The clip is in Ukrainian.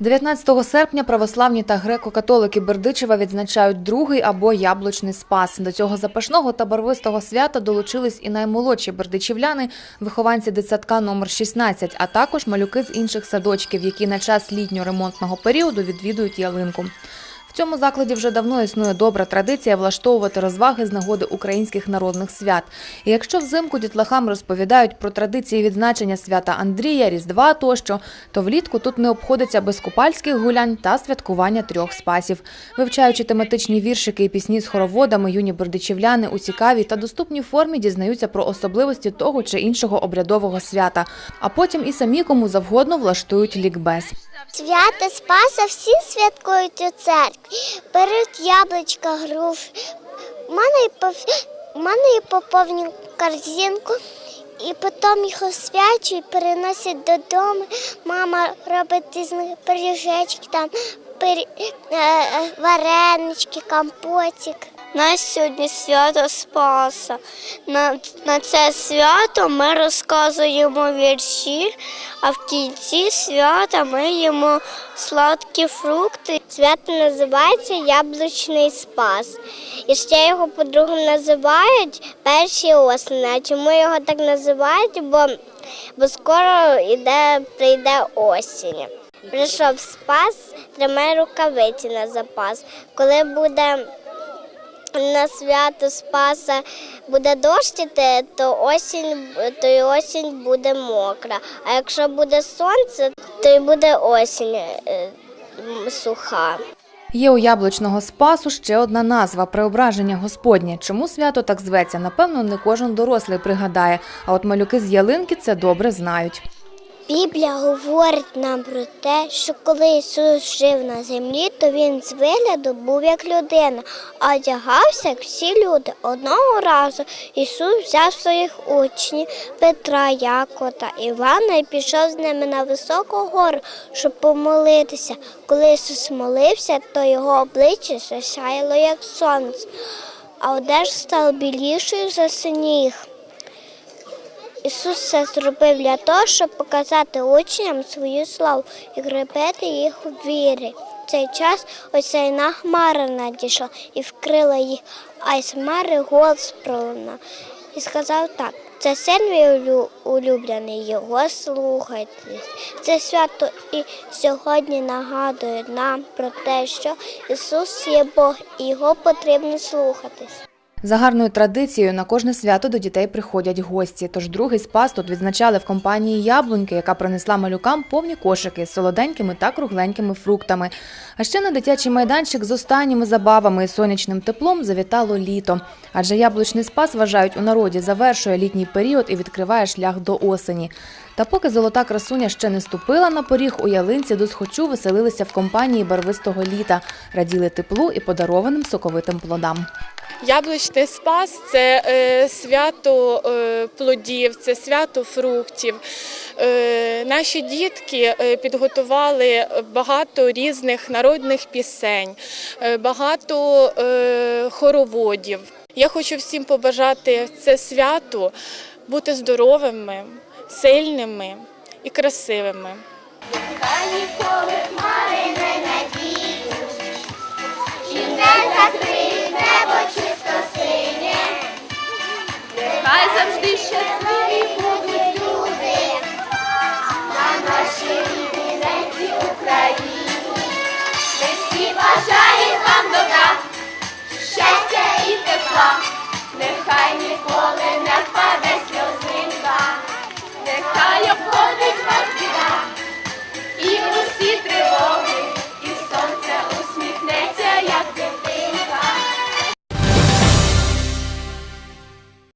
19 серпня православні та греко-католики Бердичева відзначають другий або яблучний спас. До цього запашного та барвистого свята долучились і наймолодші бердичівляни, вихованці дитсадка номер 16, а також малюки з інших садочків, які на час літньо-ремонтного періоду відвідують ялинку. В цьому закладі вже давно існує добра традиція влаштовувати розваги з нагоди українських народних свят. І якщо взимку дітлахам розповідають про традиції відзначення свята Андрія, Різдва тощо, то влітку тут не обходиться без купальських гулянь та святкування трьох спасів. Вивчаючи тематичні віршики і пісні з хороводами, юні бердичівляни у цікавій та доступній формі дізнаються про особливості того чи іншого обрядового свята, а потім і самі кому завгодно влаштують лікбез. Свято Спаса всі святкують у церкві. Беруть яблучка, груш. У мене і поповню корзинку, і потім їх освячують, переносять додому. Мама робить із них пиріжечки, там пирі, е, е, варенички, компотик. Нас сьогодні свято Спаса. На, на це свято ми розказуємо вірші, а в кінці свята ми їмо сладкі фрукти. Свято називається Яблучний Спас. І ще його по-другому називають перші осені. А чому його так називають? Бо, бо скоро йде, прийде осінь. Прийшов спас, тримай рукавиці на запас. Коли буде на свято Спаса буде дощ іти, то осінь, то й осінь буде мокра. А якщо буде сонце, то й буде осінь е, суха. Є у яблучного спасу ще одна назва преображення Господнє. Чому свято так зветься? Напевно, не кожен дорослий пригадає. А от малюки з ялинки це добре знають. Біблія говорить нам про те, що коли Ісус жив на землі, то він з вигляду був як людина, а одягався як всі люди. Одного разу Ісус взяв своїх учнів Петра, Якова та Івана і пішов з ними на високу гору, щоб помолитися. Коли Ісус молився, то його обличчя засяяло як сонце, а одежа стала білішою за сніг. Ісус це зробив для того, щоб показати учням свою славу і крепити їх у вірі. В цей час осяйна хмара надійшла і вкрила їх, а із хмари голос пролунав і сказав так. Це син улюблений, його слухайтесь. Це свято і сьогодні нагадує нам про те, що Ісус є Бог і його потрібно слухатись. За гарною традицією на кожне свято до дітей приходять гості. Тож другий спас тут відзначали в компанії Яблуньки, яка принесла малюкам повні кошики з солоденькими та кругленькими фруктами. А ще на дитячий майданчик з останніми забавами і сонячним теплом завітало літо. Адже яблучний спас вважають у народі завершує літній період і відкриває шлях до осені. Та поки золота красуня ще не ступила на поріг, у ялинці до схочу веселилися в компанії барвистого літа, раділи теплу і подарованим соковитим плодам. Яблучний спас це е, свято е, плодів, це свято фруктів. Е, наші дітки підготували багато різних народних пісень, багато хороводів. Я хочу всім побажати це свято бути здоровими, сильними і красивими. Хай завжди щасливі будуть 감사합니다.